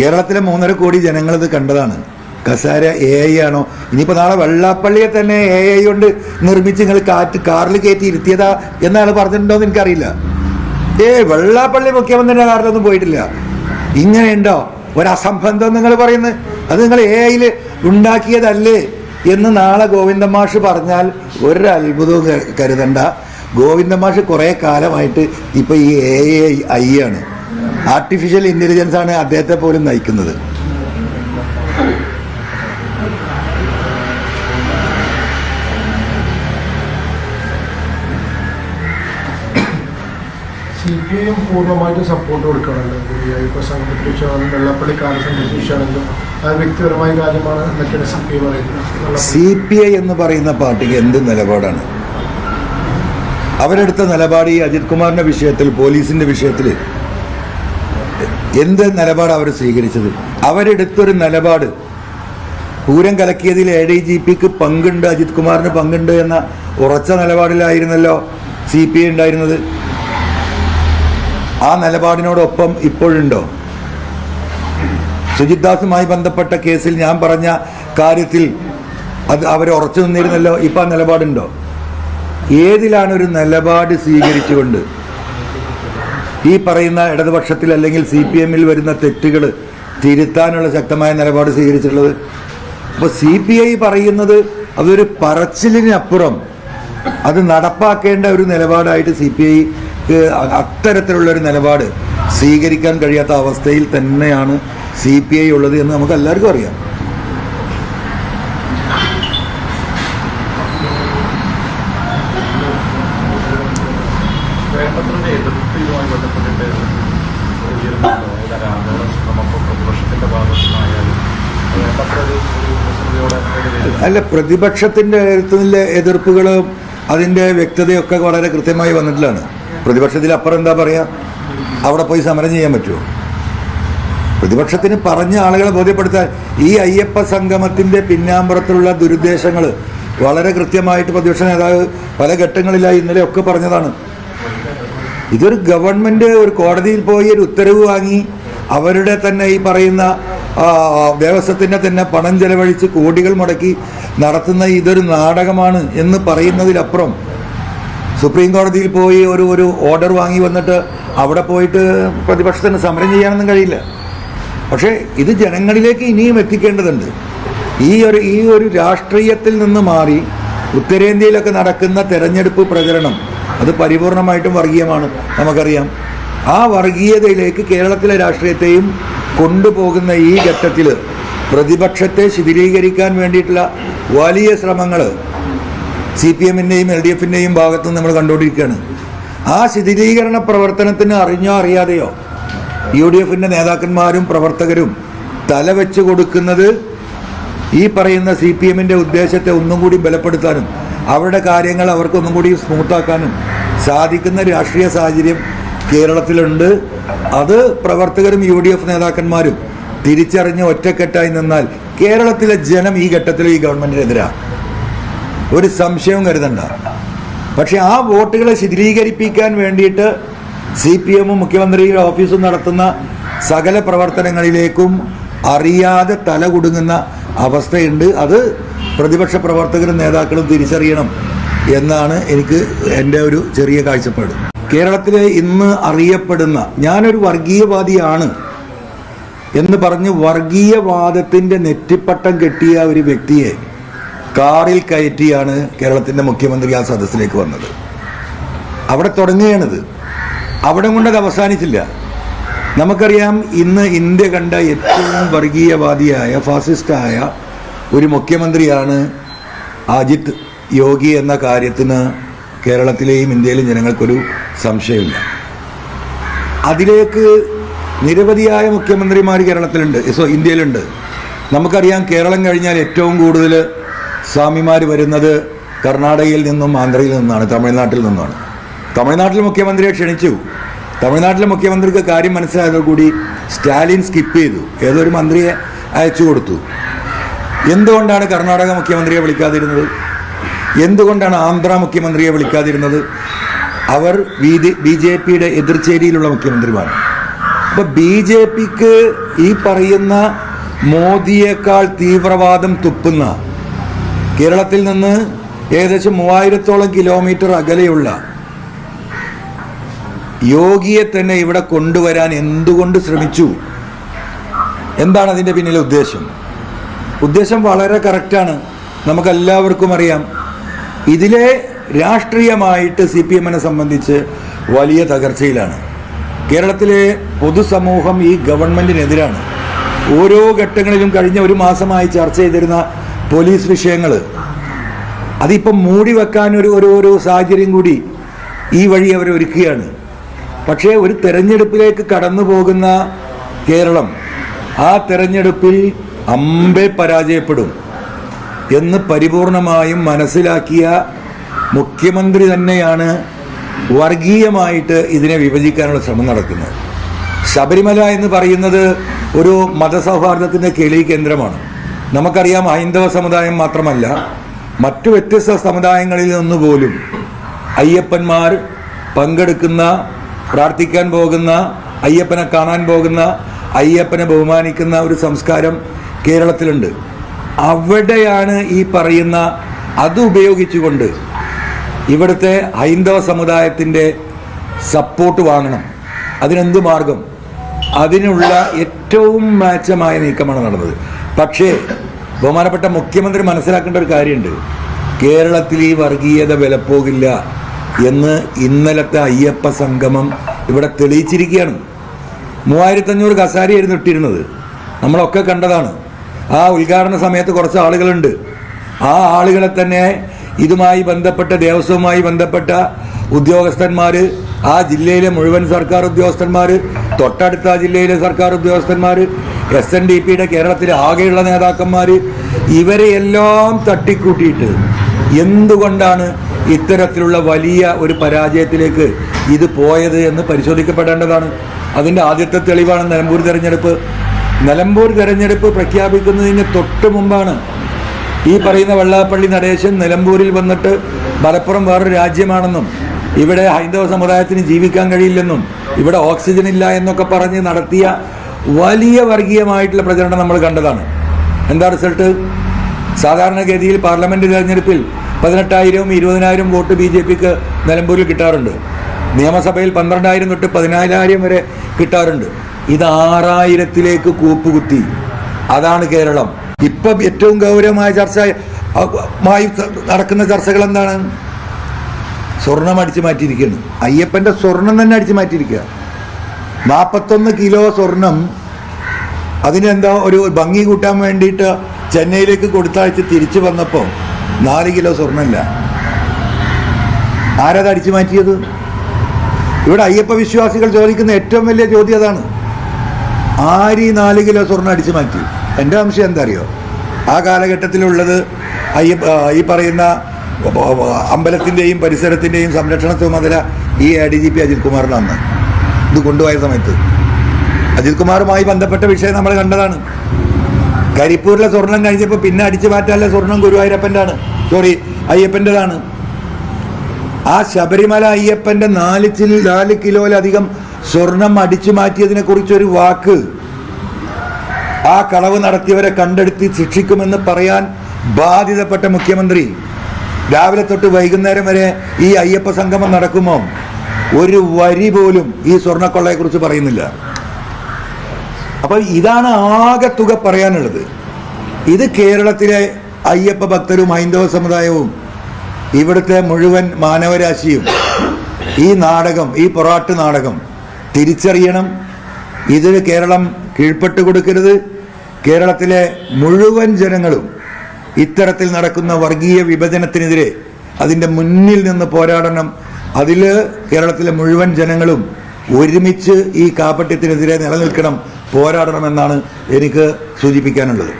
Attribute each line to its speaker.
Speaker 1: കേരളത്തിലെ മൂന്നര കോടി ജനങ്ങൾ ഇത് കണ്ടതാണ്. കസാര എ ഐ ആണോ? ഇനിയിപ്പോ നാളെ വെള്ളാപ്പള്ളിയെ തന്നെ എ ഐ കൊണ്ട് നിർമ്മിച്ച് നിങ്ങൾ കാറ്റ് കാറിൽ കയറ്റി ഇരുത്തിയതാ എന്നാണ് പറഞ്ഞിട്ടുണ്ടോ എന്ന് എനിക്കറിയില്ല. ഏ വെള്ളാപ്പള്ളി മുഖ്യമന്ത്രിയുടെ കാറിലൊന്നും പോയിട്ടില്ല. ഇങ്ങനെയുണ്ടോ? ഒരസംബന്ധം നിങ്ങൾ പറയുന്നത് അത് നിങ്ങൾ എ ഐയിൽ ഉണ്ടാക്കിയതല്ലേ എന്ന് നാളെ ഗോവിന്ദ മാഷ് പറഞ്ഞാൽ ഒരത്ഭുതവും കരുതണ്ട. ഗോവിന്ദ മാഷ് കുറേ കാലമായിട്ട് ഇപ്പോൾ ഈ എ ഐ ആണ്. ആർട്ടിഫിഷ്യൽ ഇന്റലിജൻസ് ആണ് അദ്ദേഹത്തെ പോലും നയിക്കുന്നത്.
Speaker 2: സി പി ഐ പൂർണമായിട്ട് സപ്പോർട്ട് കൊടുക്കണമല്ലോ ഇപ്പൊ സംഘടിപ്പിച്ചാണെങ്കിലും വെള്ളപ്പള്ളി കാലം സംഘടിപ്പിച്ചാണെങ്കിലും അത് വ്യക്തിപരമായ കാര്യമാണ് എന്നൊക്കെയാണ് സി പി ഐ പറയുന്നത്.
Speaker 1: സി പി ഐ എന്ന് പറയുന്ന പാർട്ടിക്ക് എന്ത് നിലപാടാണ്? അവരെടുത്ത നിലപാട് ഈ അജിത് കുമാറിന്റെ വിഷയത്തിൽ പോലീസിന്റെ വിഷയത്തിൽ എന്ത് നിലപാട് അവർ സ്വീകരിച്ചത്? അവരെടുത്തൊരു നിലപാട്. പൂരം കലക്കിയതിൽ എ ഡി ജി പിക്ക് പങ്കുണ്ട് അജിത് കുമാറിന് പങ്കുണ്ട് എന്ന ഉറച്ച നിലപാടിലായിരുന്നല്ലോ സി പി ഐ ഉണ്ടായിരുന്നത്. ആ നിലപാടിനോടൊപ്പം ഇപ്പോഴുണ്ടോ? സുജിത് ദാസുമായി ബന്ധപ്പെട്ട കേസിൽ ഞാൻ പറഞ്ഞ കാര്യത്തിൽ അത് അവർ ഉറച്ചു നിന്നിരുന്നല്ലോ. ഇപ്പം ആ നിലപാടുണ്ടോ? ഏതിലാണ് ഒരു നിലപാട് സ്വീകരിച്ചുകൊണ്ട് ഈ പറയുന്ന ഇടതുപക്ഷത്തിൽ അല്ലെങ്കിൽ സി പി എമ്മിൽ വരുന്ന തെറ്റുകൾ തിരുത്താനുള്ള ശക്തമായ നിലപാട് സ്വീകരിച്ചിട്ടുള്ളത്. അപ്പൊ സി പി ഐ പറയുന്നത് അതൊരു പറച്ചിലിനപ്പുറം അത് നടപ്പാക്കേണ്ട ഒരു നിലപാടായിട്ട് സി പി ഐക്ക് അത്തരത്തിലുള്ള ഒരു നിലപാട് സ്വീകരിക്കാൻ കഴിയാത്ത അവസ്ഥയിൽ തന്നെയാണ് സി പി ഐ ഉള്ളത് എന്ന് നമുക്ക് എല്ലാവർക്കും അറിയാം. അല്ല പ്രതിപക്ഷത്തിന്റെ എഴുത്തുനിലെ എതിർപ്പുകളും അതിന്റെ വ്യക്തതയൊക്കെ വളരെ കൃത്യമായി വന്നിട്ടുള്ളതാണ് പ്രതിപക്ഷത്തിൽ അപ്പുറം എന്താ പറയാ? അവിടെ പോയി സമരം ചെയ്യാൻ പറ്റുമോ പ്രതിപക്ഷത്തിന് പറഞ്ഞ ആളുകളെ ബോധ്യപ്പെടുത്താൻ ഈ അയ്യപ്പ സംഗമത്തിന്റെ പിന്നാമ്പുറത്തുള്ള ദുരുദ്ദേശങ്ങൾ വളരെ കൃത്യമായിട്ട് പ്രതിപക്ഷ നേതാവ് പല ഘട്ടങ്ങളിലായി ഇന്നലെ ഒക്കെ പറഞ്ഞതാണ്. ഇതൊരു ഗവൺമെന്റ് ഒരു കോടതിയിൽ പോയി ഒരു ഉത്തരവ് വാങ്ങി അവരുടെ തന്നെ ഈ പറയുന്ന ആ, ദേവസ്വത്തിന്റെ തന്നെ പണം ചെലവഴിച്ച് കോടികൾ മുടക്കി നടത്തുന്ന ഇതൊരു നാടകമാണ് എന്ന് പറയുന്നതിലപ്പുറം സുപ്രീം കോടതിയിൽ പോയി ഒരു ഒരു ഓർഡർ വാങ്ങി വന്നിട്ട് അവിടെ പോയിട്ട് പ്രതിപക്ഷത്തിന് സമരം ചെയ്യാനൊന്നും കഴിയില്ല. പക്ഷേ ഇത് ജനങ്ങളിലേക്ക് ഇനിയും എത്തിക്കേണ്ടതുണ്ട്. ഈ ഒരു ഈ ഒരു രാഷ്ട്രീയത്തിൽ നിന്ന് മാറി ഉത്തരേന്ത്യയിലൊക്കെ നടക്കുന്ന തെരഞ്ഞെടുപ്പ് പ്രചരണം അത് പരിപൂർണമായിട്ടും വർഗീയമാണ്. നമുക്കറിയാം. ആ വർഗീയതയിലേക്ക് കേരളത്തിലെ രാഷ്ട്രീയത്തെയും കൊണ്ടുപോകുന്ന ഈ ഘട്ടത്തിൽ പ്രതിപക്ഷത്തെ ശിഥിലീകരിക്കാൻ വേണ്ടിയിട്ടുള്ള വലിയ ശ്രമങ്ങൾ സി പി എമ്മിന്റെയും എൽ ഡി എഫിന്റെയും ഭാഗത്തു നമ്മൾ കണ്ടുകൊണ്ടിരിക്കുകയാണ്. ആ ശിഥിലീകരണ പ്രവർത്തനത്തിന് അറിഞ്ഞോ അറിയാതെയോ യു ഡി എഫിന്റെ നേതാക്കന്മാരും പ്രവർത്തകരും തലവെച്ച് കൊടുക്കുന്നത് ഈ പറയുന്ന സി പി എമ്മിന്റെ ഉദ്ദേശത്തെ ഒന്നും കൂടി ബലപ്പെടുത്താനും അവരുടെ കാര്യങ്ങൾ അവർക്കൊന്നും കൂടി സ്മൂത്താക്കാനും സാധിക്കുന്ന രാഷ്ട്രീയ സാഹചര്യം കേരളത്തിലുണ്ട്. അത് പ്രവർത്തകരും യു ഡി എഫ് നേതാക്കന്മാരും തിരിച്ചറിഞ്ഞ് ഒറ്റക്കെട്ടായി നിന്നാൽ കേരളത്തിലെ ജനം ഈ ഘട്ടത്തിൽ ഈ ഗവൺമെന്റിനെതിരാണ് ഒരു സംശയവും കരുതണ്ട. പക്ഷെ ആ വോട്ടുകളെ ശിഥിലീകരിപ്പിക്കാൻ വേണ്ടിയിട്ട് സി പി എമ്മും മുഖ്യമന്ത്രിയുടെ ഓഫീസും നടത്തുന്ന സകല പ്രവർത്തനങ്ങളിലേക്കും അറിയാതെ തല കുടുങ്ങുന്ന അവസ്ഥയുണ്ട്. അത് പ്രതിപക്ഷ പ്രവർത്തകരും നേതാക്കളും തിരിച്ചറിയണം എന്നാണ് എനിക്ക് എന്റെ ഒരു ചെറിയ കാഴ്ചപ്പാട്. കേരളത്തിലെ ഇന്ന് അറിയപ്പെടുന്ന ഞാനൊരു വർഗീയവാദിയാണ് എന്ന് പറഞ്ഞ് വർഗീയവാദത്തിന്റെ നെറ്റിപ്പട്ടം കെട്ടിയ ഒരു വ്യക്തിയെ കാറിൽ കയറ്റിയാണ് കേരളത്തിന്റെ മുഖ്യമന്ത്രി ആ സദസ്സിലേക്ക് വന്നത്. അവിടെ തുടങ്ങുകയാണിത്. അവിടെ കൊണ്ടത് അവസാനിച്ചില്ല. നമുക്കറിയാം ഇന്ന് ഇന്ത്യ കണ്ട ഏറ്റവും വർഗീയവാദിയായ ഫാസിസ്റ്റായ ഒരു മുഖ്യമന്ത്രിയാണ് അജിത് യോഗി എന്ന കാര്യത്തിന് കേരളത്തിലെയും ഇന്ത്യയിലെയും ജനങ്ങൾക്കൊരു സംശയമില്ല. അതിലേക്ക് നിരവധിയായ മുഖ്യമന്ത്രിമാർ കേരളത്തിലുണ്ട്. സോ ഇന്ത്യയിലുണ്ട്. നമുക്കറിയാം കേരളം കഴിഞ്ഞാൽ ഏറ്റവും കൂടുതൽ സ്വാമിമാർ വരുന്നത് കർണാടകയിൽ നിന്നും ആന്ധ്രയിൽ നിന്നാണ് തമിഴ്നാട്ടിൽ നിന്നാണ്. തമിഴ്നാട്ടിൽ മുഖ്യമന്ത്രിയെ ക്ഷണിച്ചു. തമിഴ്നാട്ടിലെ മുഖ്യമന്ത്രിക്ക് കാര്യം മനസ്സിലായതോടുകൂടി സ്റ്റാലിൻ സ്കിപ്പ് ചെയ്തു. ഏതൊരു മന്ത്രിയെ അയച്ചു കൊടുത്തു. എന്തുകൊണ്ടാണ് കർണാടക മുഖ്യമന്ത്രിയെ വിളിക്കാതിരുന്നത്? എന്തുകൊണ്ടാണ് ആന്ധ്ര മുഖ്യമന്ത്രിയെ വിളിക്കാതിരുന്നത്? അവർ ബി ജെ പിയുടെ എതിർചേരിയിലുള്ള മുഖ്യമന്ത്രിമാരാണ്. അപ്പൊ ബി ജെ പിക്ക് ഈ പറയുന്ന മോദിയേക്കാൾ തീവ്രവാദം തുപ്പുന്ന കേരളത്തിൽ നിന്ന് ഏകദേശം മൂവായിരത്തോളം കിലോമീറ്റർ അകലെയുള്ള യോഗിയെ തന്നെ ഇവിടെ കൊണ്ടുവരാൻ എന്തുകൊണ്ട് ശ്രമിച്ചു? എന്താണ് അതിന്റെ പിന്നിലെ ഉദ്ദേശം? ഉദ്ദേശം വളരെ കറക്റ്റാണ്. നമുക്കെല്ലാവർക്കും അറിയാം. ഇതിലെ രാഷ്ട്രീയമായിട്ട് സി പി എമ്മിനെ സംബന്ധിച്ച് വലിയ തകർച്ചയിലാണ്. കേരളത്തിലെ പൊതുസമൂഹം ഈ ഗവൺമെന്റിനെതിരാണ്. ഓരോ ഘട്ടങ്ങളിലും കഴിഞ്ഞ ഒരു മാസമായി ചർച്ച ചെയ്തിരുന്ന പോലീസ് വിഷയങ്ങൾ അതിപ്പം മൂടി വെക്കാൻ ഒരു ഒരു ഒരു സാഹചര്യം കൂടി ഈ വഴി അവർ ഒരുക്കുകയാണ്. പക്ഷേ ഒരു തെരഞ്ഞെടുപ്പിലേക്ക് കടന്നു പോകുന്ന കേരളം ആ തെരഞ്ഞെടുപ്പിൽ അമ്പെ പരാജയപ്പെടും എന്ന് പരിപൂർണമായും മനസ്സിലാക്കിയ മുഖ്യമന്ത്രി തന്നെയാണ് വർഗീയമായിട്ട് ഇതിനെ വിഭജിക്കാനുള്ള ശ്രമം നടക്കുന്നത്. ശബരിമല എന്ന് പറയുന്നത് ഒരു മതസൗഹാർദ്ദത്തിന്റെ കേളി കേന്ദ്രമാണ്. നമുക്കറിയാം ഹൈന്ദവ സമുദായം മാത്രമല്ല മറ്റു വ്യത്യസ്ത സമുദായങ്ങളിൽ നിന്ന് പോലും അയ്യപ്പന്മാർ പങ്കെടുക്കുന്ന പ്രാർത്ഥിക്കാൻ പോകുന്ന അയ്യപ്പനെ കാണാൻ പോകുന്ന അയ്യപ്പനെ ബഹുമാനിക്കുന്ന ഒരു സംസ്കാരം കേരളത്തിലുണ്ട്. അവിടെയാണ് ഈ പറയുന്ന അത് ഉപയോഗിച്ചുകൊണ്ട് ഇവിടുത്തെ ഹൈന്ദവ സമുദായത്തിന്റെ സപ്പോർട്ട് വാങ്ങണം. അതിനെന്ത് മാർഗം? അതിനുള്ള ഏറ്റവും മാച്ചമായ നീക്കമാണ് നടന്നത്. പക്ഷേ ബഹുമാനപ്പെട്ട മുഖ്യമന്ത്രി മനസ്സിലാക്കേണ്ട ഒരു കാര്യമുണ്ട്. കേരളത്തിൽ ഈ വർഗീയത വിലപ്പോകില്ല എന്ന് ഇന്നലത്തെ അയ്യപ്പ സംഗമം ഇവിടെ തെളിയിച്ചിരിക്കുകയാണ്. മൂവായിരത്തഞ്ഞൂറ് കസാരയായിരുന്നു ഇട്ടിരുന്നത്. നമ്മളൊക്കെ കണ്ടതാണ്. ആ ഉദ്ഘാടന സമയത്ത് കുറച്ച് ആളുകളുണ്ട്. ആ ആളുകളെ തന്നെ ഇതുമായി ബന്ധപ്പെട്ട ദേവസ്വവുമായി ബന്ധപ്പെട്ട ഉദ്യോഗസ്ഥന്മാർ ആ ജില്ലയിലെ മുഴുവൻ സർക്കാർ ഉദ്യോഗസ്ഥന്മാർ തൊട്ടടുത്ത ജില്ലയിലെ സർക്കാർ ഉദ്യോഗസ്ഥന്മാർ എസ് എൻ ഡി പിയുടെ കേരളത്തിലെ ആകെയുള്ള നേതാക്കന്മാർ ഇവരെയെല്ലാം തട്ടിക്കൂട്ടിയിട്ട് എന്തുകൊണ്ടാണ് ഇത്തരത്തിലുള്ള വലിയ ഒരു പരാജയത്തിലേക്ക് ഇത് പോയത് എന്ന് പരിശോധിക്കപ്പെടേണ്ടതാണ്. അതിന്റെ ആദ്യത്തെ തെളിവാണ് നിലമ്പൂർ തെരഞ്ഞെടുപ്പ്. നിലമ്പൂർ തെരഞ്ഞെടുപ്പ് പ്രഖ്യാപിക്കുന്നതിന് തൊട്ട് മുമ്പാണ് ഈ പറയുന്ന വെള്ളാപ്പള്ളി നടേശൻ നിലമ്പൂരിൽ വന്നിട്ട് മലപ്പുറം വേറൊരു രാജ്യമാണെന്നും ഇവിടെ ഹൈന്ദവ സമുദായത്തിന് ജീവിക്കാൻ കഴിയില്ലെന്നും ഇവിടെ ഓക്സിജൻ ഇല്ല എന്നൊക്കെ പറഞ്ഞ് നടത്തിയ വലിയ വർഗീയമായിട്ടുള്ള പ്രചരണം നമ്മൾ കണ്ടതാണ്. എന്താ റിസൾട്ട് സാധാരണഗതിയിൽ പാർലമെന്റ് തെരഞ്ഞെടുപ്പിൽ പതിനെട്ടായിരവും ഇരുപതിനായിരം വോട്ട് ബി ജെ പിക്ക് നിലമ്പൂരിൽ കിട്ടാറുണ്ട്. നിയമസഭയിൽ പന്ത്രണ്ടായിരം തൊട്ട് പതിനായിരം വരെ കിട്ടാറുണ്ട്. ഇത് ആറായിരത്തിലേക്ക് കൂപ്പുകുത്തി. അതാണ് കേരളം. ഇപ്പം ഏറ്റവും ഗൗരവമായ ചർച്ച മായി നടക്കുന്ന ചർച്ചകൾ എന്താണ് സ്വർണം അടിച്ചു മാറ്റിയിരിക്കുകയാണ്. അയ്യപ്പന്റെ സ്വർണം തന്നെ അടിച്ചു മാറ്റിയിരിക്കുക. നാൽപ്പത്തൊന്ന് കിലോ സ്വർണം അതിനെന്താ ഒരു ഭംഗി കൂട്ടാൻ വേണ്ടിയിട്ട് ചെന്നൈയിലേക്ക് കൊടുത്തയച്ച് തിരിച്ചു വന്നപ്പോൾ നാല് കിലോ സ്വർണമില്ല. ആരത് അടിച്ചു മാറ്റിയത്? ഇവിടെ അയ്യപ്പ വിശ്വാസികൾ ചോദിക്കുന്ന ഏറ്റവും വലിയ ചോദ്യം അതാണ്. ആര് ഈ നാല് കിലോ സ്വർണം അടിച്ചു മാറ്റി? എന്റെ സംശയം എന്താ അറിയോ ആ കാലഘട്ടത്തിലുള്ളത് ഈ പറയുന്ന അമ്പലത്തിന്റെയും പരിസരത്തിന്റെയും സംരക്ഷണ ചുമതല ഈ A D G P Ajith കുമാറിനാണ് ഇത് കൊണ്ടുപോയ സമയത്ത്. അജിത് കുമാറുമായി ബന്ധപ്പെട്ട വിഷയം നമ്മൾ കണ്ടതാണ്. കരിപ്പൂരിലെ സ്വർണം കഴിഞ്ഞപ്പോൾ പിന്നെ അടിച്ചു മാറ്റാനുള്ള സ്വർണം ഗുരുവായൂരപ്പന്റെ ആണ് സോറി അയ്യപ്പന്റെതാണ് ആ ശബരിമല അയ്യപ്പന്റെ നാല് ചിൽ നാല് കിലോയിലധികം സ്വർണം അടിച്ചു മാറ്റിയതിനെ കുറിച്ചൊരു വാക്ക് ആ കളവ് നടത്തിയവരെ കണ്ടെടുത്ത് ശിക്ഷിക്കുമെന്ന് പറയാൻ ബാധിതപ്പെട്ട മുഖ്യമന്ത്രി. രാവിലെ തൊട്ട് വൈകുന്നേരം വരെ ഈ അയ്യപ്പ സംഗമം നടക്കുമോ? ഒരു വരി പോലും ഈ സ്വർണക്കൊള്ളയെ കുറിച്ച് പറയുന്നില്ല. അപ്പൊ ഇതാണ് ആകെ തുക പറയാനുള്ളത്. ഇത് കേരളത്തിലെ അയ്യപ്പ ഭക്തരും ഹൈന്ദവ സമുദായവും ഇവിടുത്തെ മുഴുവൻ മാനവരാശിയും ഈ നാടകം ഈ പൊറാട്ട് നാടകം തിരിച്ചറിയണം. ഇതിൽ കേരളം കീഴ്പ്പെട്ട് കൊടുക്കരുത്. കേരളത്തിലെ മുഴുവൻ ജനങ്ങളും ഇത്തരത്തിൽ നടക്കുന്ന വർഗീയ വിഭജനത്തിനെതിരെ അതിന്റെ മുന്നിൽ നിന്ന് പോരാടണം. അതിൽ കേരളത്തിലെ മുഴുവൻ ജനങ്ങളും ഒരുമിച്ച് ഈ കാപ്പട്യത്തിനെതിരെ നിലനിൽക്കണം പോരാടണമെന്നാണ് എനിക്ക് സൂചിപ്പിക്കാനുള്ളത്.